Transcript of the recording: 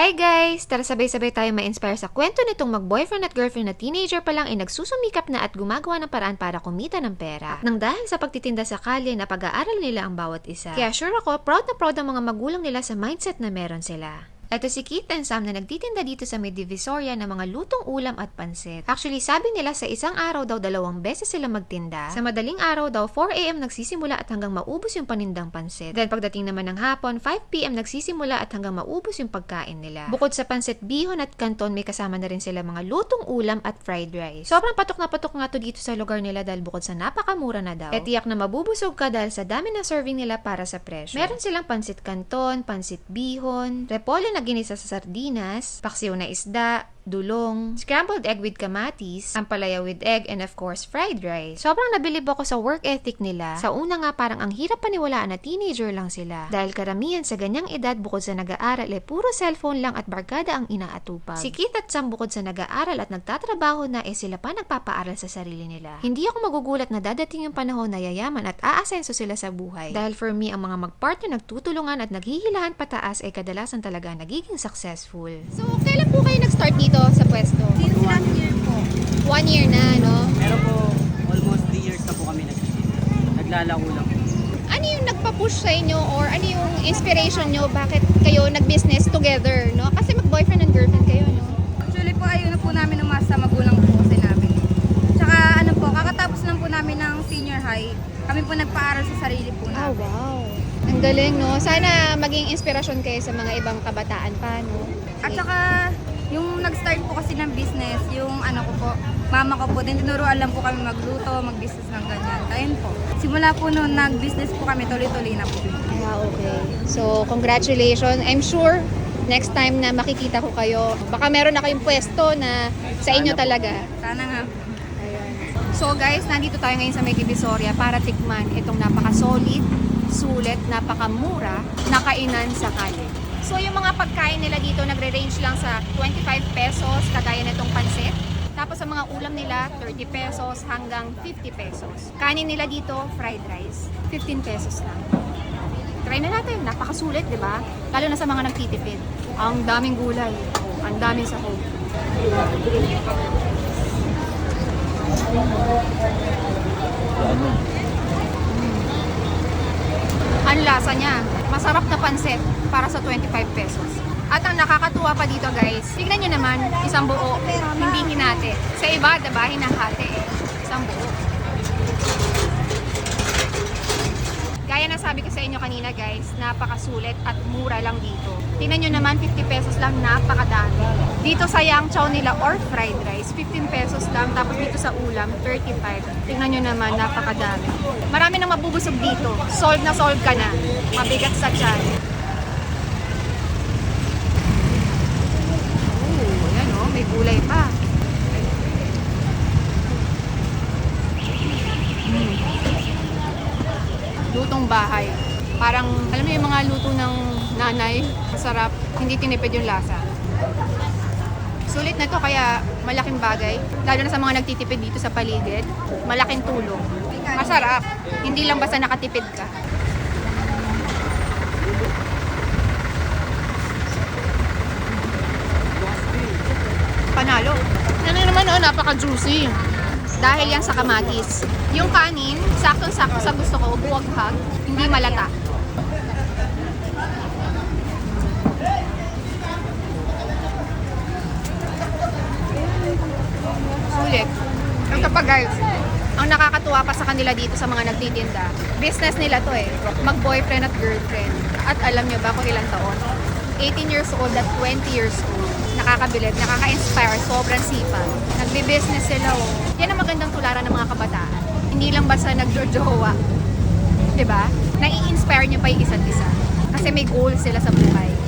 Hi guys! Tara sabay-sabay tayo ma-inspire sa kwento nitong mag-boyfriend at girlfriend na teenager pa lang ay nagsusumikap na at gumagawa ng paraan para kumita ng pera. At nang dahil sa pagtitinda sa kalye na pag-aaral nila ang bawat isa. Kaya sure ako, proud na proud ang mga magulang nila sa mindset na meron sila. Ito si Keith and Sam na nagtitinda dito sa may Divisoria ng mga lutong ulam at pansit. Actually, sabi nila sa isang araw daw dalawang beses sila magtinda. Sa madaling araw daw 4am nagsisimula at hanggang maubos yung panindang pansit. Then pagdating naman ng hapon, 5pm nagsisimula at hanggang maubos yung pagkain nila. Bukod sa pansit bihon at kanton, may kasama na rin sila mga lutong ulam at fried rice. Sobrang patok na patok nga to dito sa lugar nila dahil bukod sa napakamura na daw. E tiyak na mabubusog ka dahil sa dami ng serving nila para sa presyo. Meron silang pansit kanton, pansit bihon, repolyo na ginisa sa sardinas, paksiw na isda, dulong, scrambled egg with kamatis, ampalaya with egg, and of course, fried rice. Sobrang nabilib ako sa work ethic nila. Sa una nga parang ang hirap paniwalaan na teenager lang sila. Dahil karamihan sa ganyang edad bukod sa nag-aaral eh puro cellphone lang at barkada ang inaatupag. Si Kit at Sam bukod sa nag-aaral at nagtatrabaho na eh sila pa nagpapaaral sa sarili nila. Hindi ako magugulat na dadating yung panahon na yayaman at aasenso sila sa buhay. Dahil for me, ang mga mag-partner nagtutulungan at naghihilahan pataas ay kadalasan talaga nagiging successful. So, kailan po kayo nag-start dito sa pwesto? Since last year po. One year na, no? Pero po, almost 3 years na po kami nagtitinda. Naglalako lang. Ano yung nagpa-push sa inyo or ano yung inspiration nyo bakit kayo nag-business together, no? Kasi mag-boyfriend and girlfriend kayo, no? Actually po, ayun na po namin umasa sa magulang po kasi namin. Tsaka ano po, kakatapos lang po namin ng senior high. Kami po nagpaaral sa sarili po Ah, namin. wow. Ang galing, no? Sana maging inspirasyon kayo sa mga ibang kabataan pa, no? At saka, yung nag-start po kasi ng business, yung ano ko po, mama ko po, din tinuruan lang po kami magluto, mag-business ng ganyan. Ayun po. Simula po noon, nag-business po kami, tuloy-tuloy na po. Ah, okay. So, congratulations. I'm sure next time na makikita ko kayo, baka meron na kayong pwesto na sa inyo talaga. Sana nga. Ayan. So guys, nandito tayo ngayon sa May Divisoria para tikman itong napaka-solid, sulit, napakamura na kainan sa kalye. So yung mga pagkain nila dito nagre-range lang sa 25 pesos kagaya nitong pansit. Tapos sa mga ulam nila, 30 pesos hanggang 50 pesos. Kanin nila dito, fried rice, 15 pesos lang. Try na natin, napakasulit, di ba? Lalo na sa mga nagtitipid. Ang daming gulay, ang daming sahog. Ang lasa niya. Masarap na pansit para sa 25 pesos. At ang nakakatuwa pa dito guys, tignan nyo naman, isang buo, hindi hinati. Sa iba, diba, hinahati eh. Isang buo. Gaya na sabi ko sa inyo kanina guys, napakasulit at mura lang dito. Tingnan nyo naman, 50 pesos lang, napakadami. Dito sa yang chow nila or fried rice, 15 pesos lang. Tapos dito sa ulam, 35. Tingnan nyo naman, napakadami. Marami nang mabubusog dito. Solve na solve ka na. Mabigat sa tiyan. Oh, may gulay pa. Mm. Lutong bahay. Parang, alam mo yung mga luto ng nanay, masarap, hindi tinipid yung lasa. Sulit na to kaya malaking bagay. Lalo na sa mga nagtitipid dito sa paligid. Malaking tulong. Masarap. Hindi lang basta nakatipid ka. Panalo. Ano naman oh, napaka-juicy. Dahil yan sa kamatis. Yung kanin, saktong-sakto sa gusto ko, buwaghag, hindi malata. Sulit. Ito pa guys, ang nakakatuwa pa sa kanila dito sa mga nagtitinda, business nila to eh. Mag-boyfriend at girlfriend. At alam nyo ba kung ilang taon? 18 years old at 20 years old. Nakakabilib, nakaka-inspire, sobrang sipag. Nagbe-business sila oh. Yan ang magandang tularan ng mga kabataan. Hindi lang basta nagjojowa. ba? Nai-inspire nyo pa yung isa't isa. Kasi may goal sila sa buhay.